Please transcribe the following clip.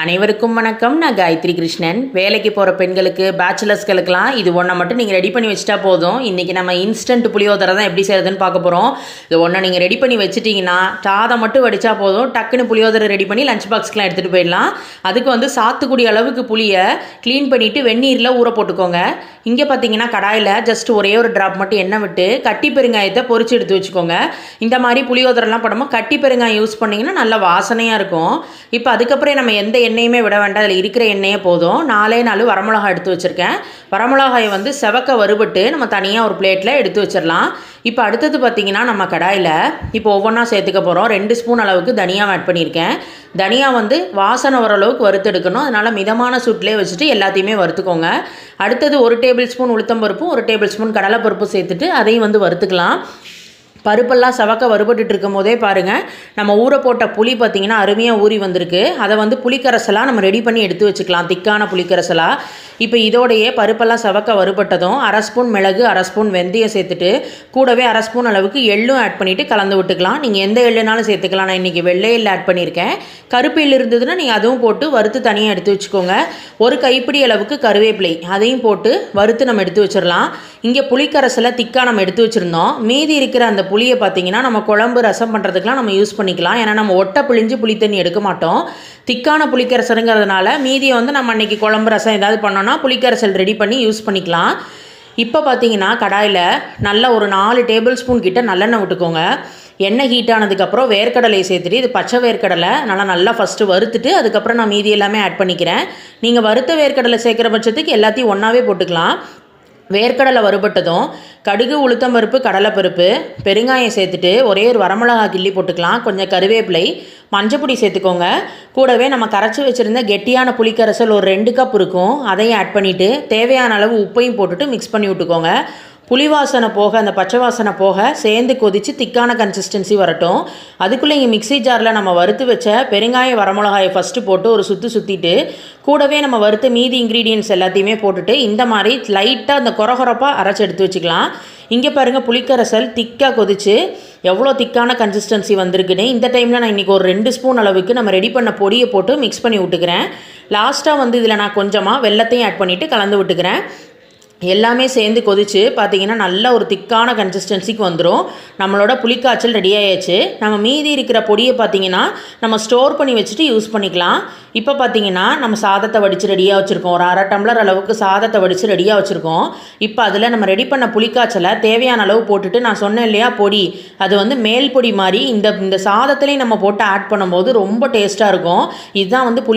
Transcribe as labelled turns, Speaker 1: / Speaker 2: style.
Speaker 1: அனைவருக்கும் வணக்கம். நான் காயத்ரி கிருஷ்ணன். வேலைக்கு போகிற பெண்களுக்கு பேச்சுலர்ஸ்களுக்கெல்லாம் இது ஒன்றை மட்டும் நீங்கள் ரெடி பண்ணி வச்சுட்டா போதும். இன்றைக்கி நம்ம இன்ஸ்டன்ட் புளியோதரை தான் எப்படி செய்யறதுன்னு பார்க்க போகிறோம் இது ஒன்றை நீங்கள் ரெடி பண்ணி வச்சிட்டிங்கன்னா சாதம் மட்டும் வடித்தா போதும். டக்குன்னு புளியோதரை ரெடி பண்ணி லஞ்ச் பாக்ஸ்க்கெலாம் எடுத்துகிட்டு போயிடலாம். அதுக்கு வந்து சாத்துக்குடி அளவுக்கு புளியை க்ளீன் பண்ணிவிட்டு வெந்நீரில் ஊற போட்டுக்கோங்க. இங்கே பார்த்தீங்கன்னா கடாயில் ஜஸ்ட் ஒரே ஒரு ட்ராப் மட்டும் எண்ணெய் விட்டு கட்டி பெருங்காயத்தை பொறிச்சு எடுத்து வச்சுக்கோங்க. இந்த மாதிரி புளியோதரெல்லாம் படமும் கட்டி பெருங்காயம் யூஸ் பண்ணிங்கன்னா நல்ல வாசனையாக இருக்கும். இப்போ அதுக்கப்புறம் நம்ம எந்த எண்ணெயுமே விட வேண்டாம். அதில் இருக்கிற எண்ணெயே போதும். நாலே நாலு வரமிளகாய் எடுத்து வச்சுருக்கேன். வரமிளகாயை வந்து செவக்க வறுபட்டு நம்ம தனியாக ஒரு பிளேட்டில் எடுத்து வச்சிடலாம் இப்போ அடுத்தது பார்த்தீங்கன்னா நம்ம கடாயில் இப்போ ஒவ்வொன்றா சேர்த்துக்க போகிறோம் ரெண்டு ஸ்பூன் அளவுக்கு தனியாக ஆட் பண்ணியிருக்கேன். தனியா வந்து வாசனை ஓரளவுக்கு வறுத்து வறுத்தெடுக்கணும் அதனால் மிதமான சூட்லேயே வச்சுட்டு எல்லாத்தையுமே வறுத்துக்கோங்க. அடுத்தது ஒரு டேபிள் ஸ்பூன் உளுத்தம்பருப்பும் ஒரு டேபிள் ஸ்பூன் கடலைப்பருப்பும் சேர்த்துட்டு அதையும் வந்து வறுத்துக்கலாம். பருப்பெல்லாம் சவக்க வறுபட்டுட்டு இருக்கும் போதே பாருங்கள் நம்ம ஊற போட்ட புளி பார்த்திங்கன்னா அருமையாக ஊறி வந்திருக்கு. அதை வந்து புளிக்கரசலாக நம்ம ரெடி பண்ணி எடுத்து வச்சுக்கலாம். திக்கான புளிக்கரசலாக இப்போ இதோடையே பருப்பெல்லாம் சவக்க வறுபட்டதும் அரை ஸ்பூன் மிளகு அரை ஸ்பூன் வெந்தயம் சேர்த்துட்டு கூடவே அரை ஸ்பூன் அளவுக்கு எள்ளும் ஆட் பண்ணிவிட்டு கலந்து விட்டுக்கலாம். நீங்கள் எந்த எள்ளுனாலும் சேர்த்துக்கலாம். நான் இன்றைக்கி வெள்ளை எள்ளு ஆட் பண்ணியிருக்கேன். கருப்பு எள்ளு இருந்ததுன்னா நீங்கள் அதுவும் போட்டு வறுத்து தனியாக எடுத்து வச்சுக்கோங்க. ஒரு கைப்பிடி அளவுக்கு கருவேப்பிலை. அதையும் போட்டு வறுத்து நம்ம எடுத்து வச்சிடலாம். இங்கே புளிக்கரசில் திக்காக நம்ம எடுத்து வச்சுருந்தோம். மீதி இருக்கிற அந்த புளியை பார்த்தீங்கன்னா நம்ம குழம்பு ரசம் பண்ணுறதுக்குலாம் நம்ம யூஸ் பண்ணிக்கலாம். ஏன்னா நம்ம ஒட்டை புளிஞ்சு புளி தண்ணி எடுக்க மாட்டோம். திக்கான புளிக்கரசருங்கிறதுனால மீதியை வந்து நம்ம அன்றைக்கி குழம்பு ரசம் ஏதாவது பண்ணோன்னா புளிக்கரசல் ரெடி பண்ணி யூஸ் பண்ணிக்கலாம். இப்போ பார்த்தீங்கன்னா கடாயில் நல்ல ஒரு நாலு டேபிள் ஸ்பூன் கிட்ட நல்லெண்ணெய் விட்டுக்கோங்க. எண்ணெய் ஹீட் ஆனதுக்கப்புறம் வேர்க்கடலையை சேர்த்துட்டு இது பச்சை வேர்க்கடலை நல்லா நல்லா ஃபஸ்ட்டு வறுத்துட்டு அதுக்கப்புறம் நான் மீதி எல்லாமே ஆட் பண்ணிக்கிறேன். நீங்கள் வறுத்த வேர்க்கடலை சேர்க்குற பட்சத்துக்கு எல்லாத்தையும் ஒன்றாவே போட்டுக்கலாம். வேர்க்கடலை வறுபட்டதும் கடுகு உளுத்தம் பருப்பு கடலைப்பருப்பு பெருங்காயம் சேர்த்துட்டு ஒரே ஒரு வரமிளகா கிள்ளி போட்டுக்கலாம். கொஞ்சம் கருவேப்பிலை மஞ்சப்பொடி சேர்த்துக்கோங்க. கூடவே நம்ம கரைச்சி வச்சுருந்த கெட்டியான புளிக்கரைசல் ஒரு ரெண்டு கப் இருக்கும். அதையும் ஆட் பண்ணிவிட்டு தேவையான அளவு உப்பையும் போட்டுட்டு மிக்ஸ் பண்ணி விட்டுக்கோங்க. புளி வாசனை போக அந்த பச்சை வாசனை போக சேர்ந்து கொதித்து திக்கான கன்சிஸ்டன்சி வரட்டும். அதுக்குள்ளே இங்கே மிக்ஸி ஜாரில் நம்ம வறுத்து வச்ச பெருங்காய வரமிளகாயை ஃபஸ்ட்டு போட்டு ஒரு சுற்றி சுற்றிட்டு கூடவே நம்ம வறுத்து மீதி இன்க்ரீடியன்ஸ் எல்லாத்தையுமே போட்டுட்டு இந்த மாதிரி லைட்டாக அந்த குறகுறப்பாக அரைச்சி எடுத்து வச்சுக்கலாம். இங்கே பாருங்கள் புளிக்கரசல் திக்காக கொதிச்சு எவ்வளோ திக்கான கன்சிஸ்டன்சி வந்திருக்குன்னு. இந்த டைமில் நான் இன்றைக்கி ஒரு ரெண்டு ஸ்பூன் அளவுக்கு நம்ம ரெடி பண்ண பொடியை போட்டு மிக்ஸ் பண்ணி விட்டுக்கிறேன். லாஸ்ட்டாக வந்து இதில் நான் கொஞ்சமாக வெள்ளத்தையும் ஆட் பண்ணிவிட்டு கலந்து விட்டுக்கிறேன். எல்லாமே சேர்ந்து கொதிச்சு பார்த்தீங்கன்னா நல்ல ஒரு திக்கான கன்சிஸ்டன்சிக்கு வந்துடும் நம்மளோட புளிக்காய்ச்சல் ரெடி ஆயாச்சு. நம்ம மீதி இருக்கிற பொடியை பார்த்தீங்கன்னா நம்ம ஸ்டோர் பண்ணி வச்சுட்டு யூஸ் பண்ணிக்கலாம். இப்போ பார்த்தீங்கன்னா நம்ம சாதத்தை வடித்து ரெடியாக வச்சுருக்கோம். ஒரு அரை டம்ளர் அளவுக்கு சாதத்தை வடித்து ரெடியாக வச்சுருக்கோம். இப்போ அதில் நம்ம ரெடி பண்ண புளிக்காய்ச்சலை தேவையான அளவு போட்டுட்டு நான் சொன்னேன் இல்லையா பொடி. அது வந்து மேல் பொடி மாதிரி இந்த இந்த சாதத்துலேயும் நம்ம போட்டு ஆட் பண்ணும்போது ரொம்ப டேஸ்ட்டாக இருக்கும். இதுதான் வந்து புளி